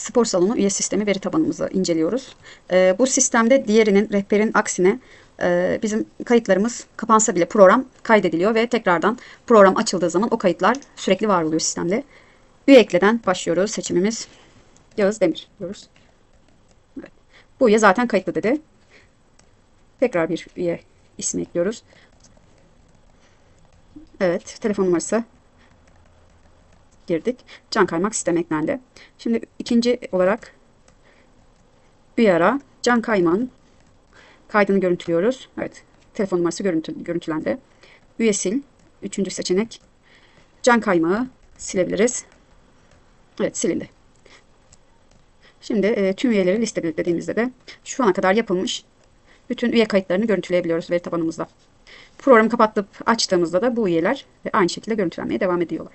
spor salonu üye sistemi veri tabanımızı inceliyoruz. Ee, bu sistemde diğerinin rehberin aksine e, bizim kayıtlarımız kapansa bile program kaydediliyor ve tekrardan program açıldığı zaman o kayıtlar sürekli var oluyor sistemde. Üye ekleden başlıyoruz. Seçimimiz Yağız Demir diyoruz. Evet. Bu üye zaten kayıtlı dedi. Tekrar bir üye ismi ekliyoruz. Evet, telefon numarası girdik. Can kaymak sistem eklendi. Şimdi ikinci olarak üye ara Can Kayman kaydını görüntülüyoruz. Evet, telefon numarası görüntü, görüntülendi. Üye sil. Üçüncü seçenek. Can kaymağı silebiliriz. Evet, silindi. Şimdi e, tüm üyeleri listelediğimizde de şu ana kadar yapılmış bütün üye kayıtlarını görüntüleyebiliyoruz veri tabanımızda. Programı kapatıp açtığımızda da bu üyeler aynı şekilde görüntülenmeye devam ediyorlar.